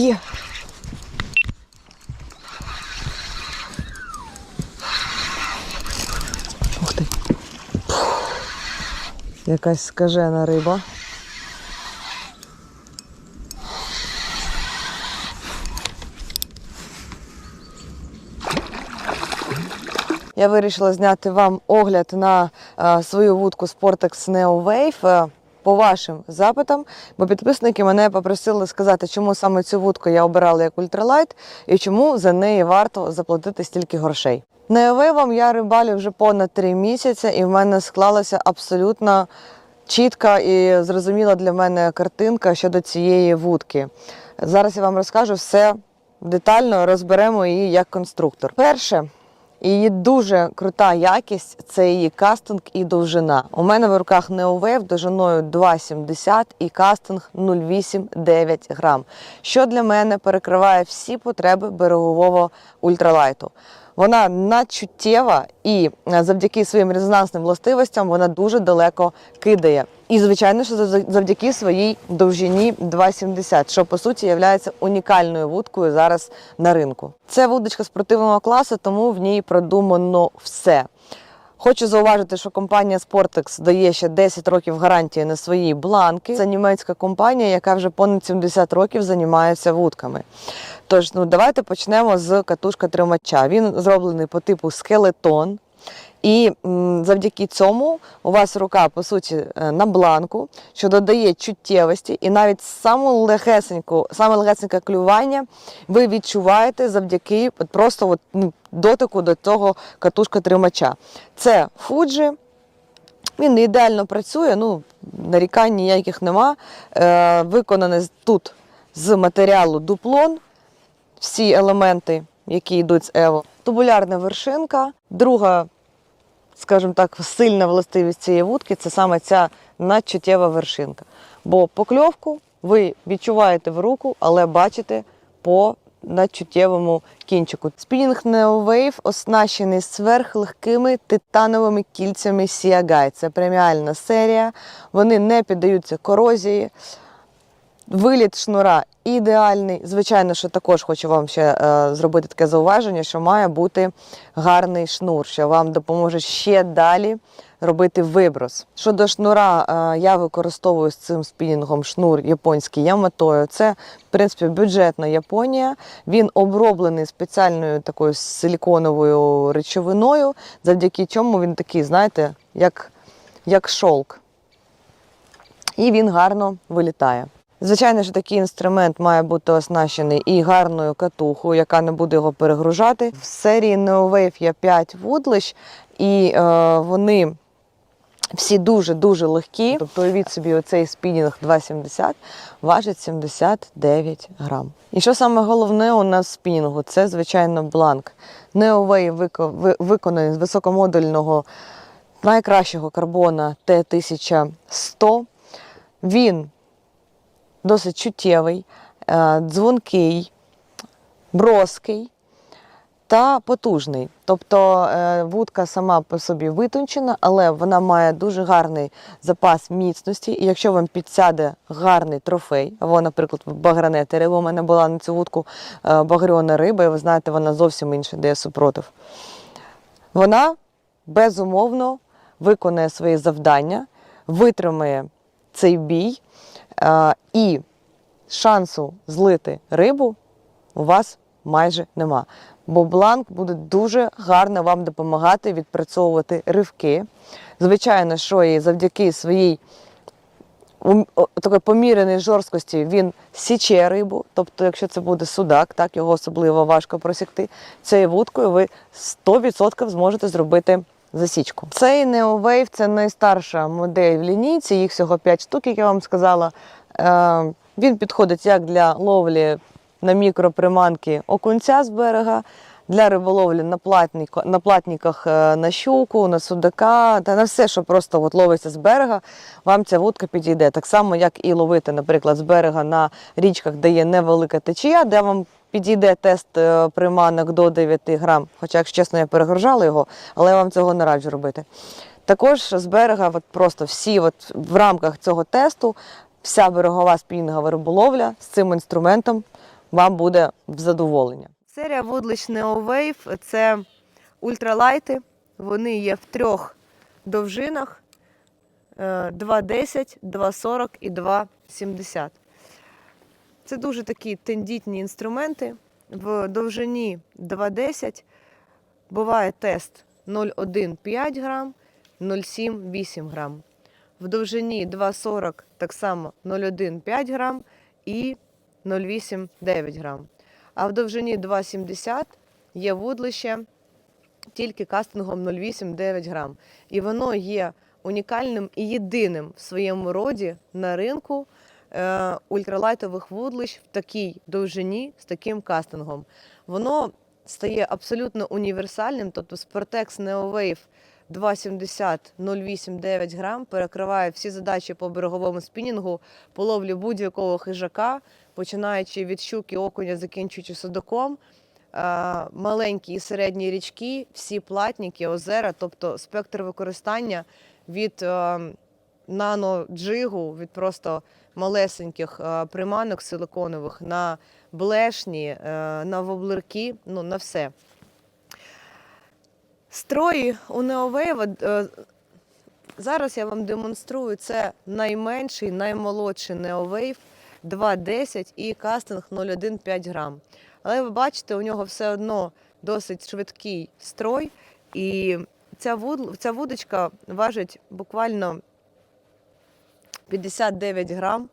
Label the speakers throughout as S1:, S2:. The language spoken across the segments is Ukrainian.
S1: Є. Ух ти. Якась скажена риба. Я вирішила зняти вам огляд на е, свою вудку Sportex Neo Wave. По вашим запитам, бо підписники мене попросили сказати, чому саме цю вудку я обирала як ультралайт і чому за неї варто заплатити стільки грошей. Неовейвом я рибалю вже понад три місяці, і в мене склалася абсолютно чітка і зрозуміла для мене картинка щодо цієї вудки. Зараз я вам розкажу все детально, розберемо її як конструктор. Перше, Її дуже крута якість це її кастинг і довжина. У мене в руках Neowave довжиною 2,70 і кастинг 0,8-9 грам, що для мене перекриває всі потреби берегового ультралайту. Вона надчуттєва і е, завдяки своїм резонансним властивостям вона дуже далеко кидає. І, звичайно, що зав- завдяки своїй довжині 2,70, що по суті є унікальною вудкою зараз на ринку. Це вудочка спортивного класу, тому в ній продумано все. Хочу зауважити, що компанія Sportex дає ще 10 років гарантії на свої бланки. Це німецька компанія, яка вже понад 70 років займається вудками. Тож, ну давайте почнемо з катушка тримача. Він зроблений по типу скелетон. І завдяки цьому у вас рука, по суті, е, на бланку, що додає чуттєвості, і навіть саме легесеньке клювання ви відчуваєте завдяки просто от, ну, дотику до того катушка тримача. Це Fuji, він ідеально працює, ну, нарікань ніяких нема. Е, виконаний тут з матеріалу дуплон, всі елементи, які йдуть з Ево. Тубулярна вершинка. Друга, скажімо так, сильна властивість цієї вудки це саме ця надчуттєва вершинка. Бо покльовку ви відчуваєте в руку, але бачите по надчуттєвому кінчику. Спінінг Neo оснащений сверхлегкими титановими кільцями Сіагай. Це преміальна серія. Вони не піддаються корозії. Виліт шнура ідеальний. Звичайно, що також хочу вам ще е, зробити таке зауваження, що має бути гарний шнур, що вам допоможе ще далі робити виброс. Щодо шнура, е, я використовую з цим спінінгом шнур японський Яматою. Це, в принципі, бюджетна Японія. Він оброблений спеціальною такою силіконовою речовиною, завдяки чому він такий, знаєте, як, як шовк і він гарно вилітає. Звичайно, що такий інструмент має бути оснащений і гарною катухою, яка не буде його перегружати. В серії NeoWave є 5 вудлищ, і е, вони всі дуже-дуже легкі. Тобто уявіть собі, оцей спінінг 2,70 важить 79 грам. І що саме головне у нас в спінінгу? Це, звичайно, бланк. NeoWave виконаний з високомодульного найкращого карбона Т1100. Він досить чуттєвий, е, дзвонкий, броский та потужний. Тобто е, вудка сама по собі витончена, але вона має дуже гарний запас міцності. І якщо вам підсяде гарний трофей, або, наприклад, багранети риба, у мене була на цю вудку е, багряна риба, і ви знаєте, вона зовсім інша, де супротив. Вона безумовно виконає свої завдання, витримає цей бій, і шансу злити рибу у вас майже нема. Бо бланк буде дуже гарно вам допомагати відпрацьовувати ривки. Звичайно, що і завдяки своїй такої поміряної жорсткості він січе рибу. Тобто, якщо це буде судак, так його особливо важко просікти. Цією вудкою ви 100% зможете зробити засічку. Цей NeoWave – це найстарша модель в лінійці, їх всього 5 штук, як я вам сказала. Е, Він підходить як для ловлі на мікроприманки окунця з берега, для риболовлі на, платніко- на платниках е, на щуку, на судака та на все, що просто от ловиться з берега, вам ця вудка підійде. Так само, як і ловити, наприклад, з берега на річках, де є невелика течія, де вам підійде тест е, приманок до 9 грам. Хоча, якщо чесно, я перегружала його, але я вам цього не раджу робити. Також з берега, от просто всі от в рамках цього тесту, вся берегова спінінгова риболовля з цим інструментом вам буде в задоволення. Серія вудлищ Neo це ультралайти. Вони є в трьох довжинах: е, 2,10, 2,40 і 2,70. Це дуже такі тендітні інструменти. В довжині 2,10 буває тест 0,1,5 грам, 0,7-8 грам. В довжині 2,40 так само 0,1,5 грам і 0,8-9 грам. А в довжині 2,70 є вудлище тільки кастингом 0,8-9 грам. І воно є унікальним і єдиним в своєму роді на ринку ультралайтових вудлищ в такій довжині з таким кастингом. Воно стає абсолютно універсальним, тобто Sportex NeoWave 2,70 0,8-9 грам перекриває всі задачі по береговому спінінгу, по ловлі будь-якого хижака, починаючи від щуки, окуня, закінчуючи судаком. Е, Маленькі і середні річки, всі платніки, озера, тобто спектр використання від е, наноджигу, від просто малесеньких е, приманок силиконових на блешні, е, на воблерки, ну на все. Строї у Neowave, е, зараз я вам демонструю, це найменший, наймолодший Neowave 2.10 і кастинг 0,1,5 грам. Але ви бачите, у нього все одно досить швидкий строй, і ця вудочка важить буквально 59 грам.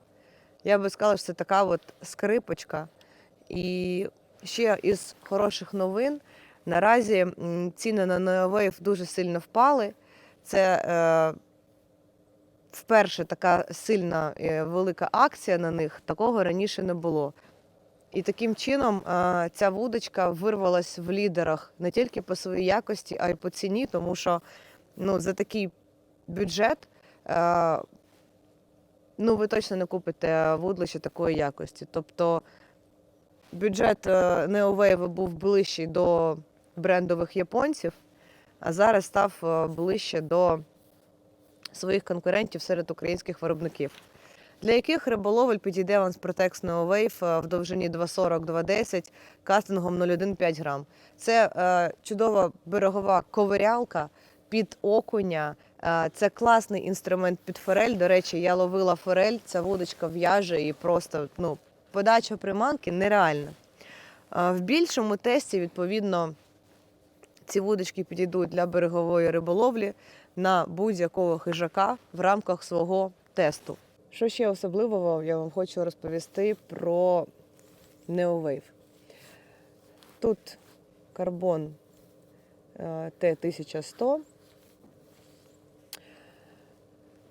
S1: Я би сказала, що це така от скрипочка. І ще із хороших новин. Наразі ціни на Neowave дуже сильно впали. Це е, вперше така сильна е, велика акція на них, такого раніше не було. І таким чином е, ця вудочка вирвалась в лідерах не тільки по своїй якості, а й по ціні, тому що ну, за такий бюджет е, ну, ви точно не купите вудлище такої якості. Тобто бюджет е, Neowave був ближчий до брендових японців, а зараз став е, ближче до своїх конкурентів серед українських виробників. Для яких риболовель підійде Protex Neo Wave е, в довжині 2,40-2,10 кастингом 0,1,5 грам. Це е, чудова берегова ковирялка під окуня. Е, це класний інструмент під форель. До речі, я ловила форель, ця вудочка в'яже і просто ну, подача приманки нереальна. Е, в більшому тесті, відповідно, ці вудочки підійдуть для берегової риболовлі на будь-якого хижака в рамках свого тесту. Що ще особливого я вам хочу розповісти про NeoWave. Тут карбон е, Т1100.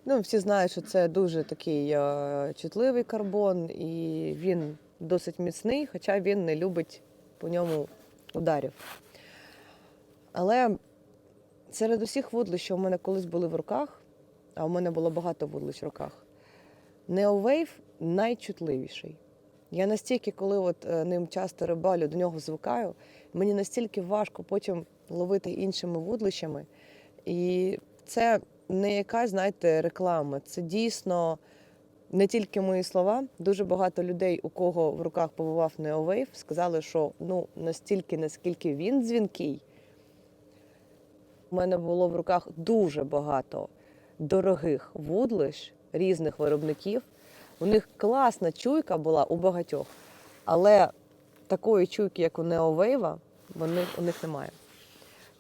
S1: Ну, всі знають, що це дуже такий е, чутливий карбон, і він досить міцний, хоча він не любить по ньому ударів. Але серед усіх вудлищ, що у мене колись були в руках, а у мене було багато вудлищ в руках, Neowave найчутливіший. Я настільки, коли от е, ним часто рибалю, до нього звикаю, мені настільки важко потім ловити іншими вудлищами. І це не якась, знаєте, реклама. Це дійсно не тільки мої слова. Дуже багато людей, у кого в руках побував Neowave, сказали, що ну настільки, наскільки він дзвінкий. У мене було в руках дуже багато дорогих вудлищ різних виробників. У них класна чуйка була у багатьох, але такої чуйки, як у Neowave, вони, у них немає.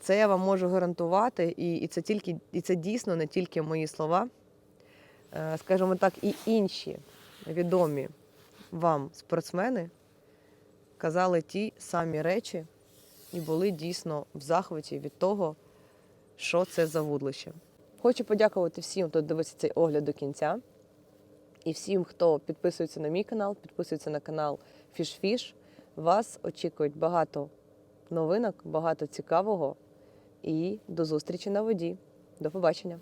S1: Це я вам можу гарантувати, і, і, це тільки, і це дійсно не тільки мої слова. Е, Скажімо так, і інші відомі вам спортсмени казали ті самі речі і були дійсно в захваті від того, що це за вудлище. Хочу подякувати всім, хто дивиться цей огляд до кінця. І всім, хто підписується на мій канал, підписується на канал FishFish. Вас очікують багато новинок, багато цікавого. І до зустрічі на воді. До побачення!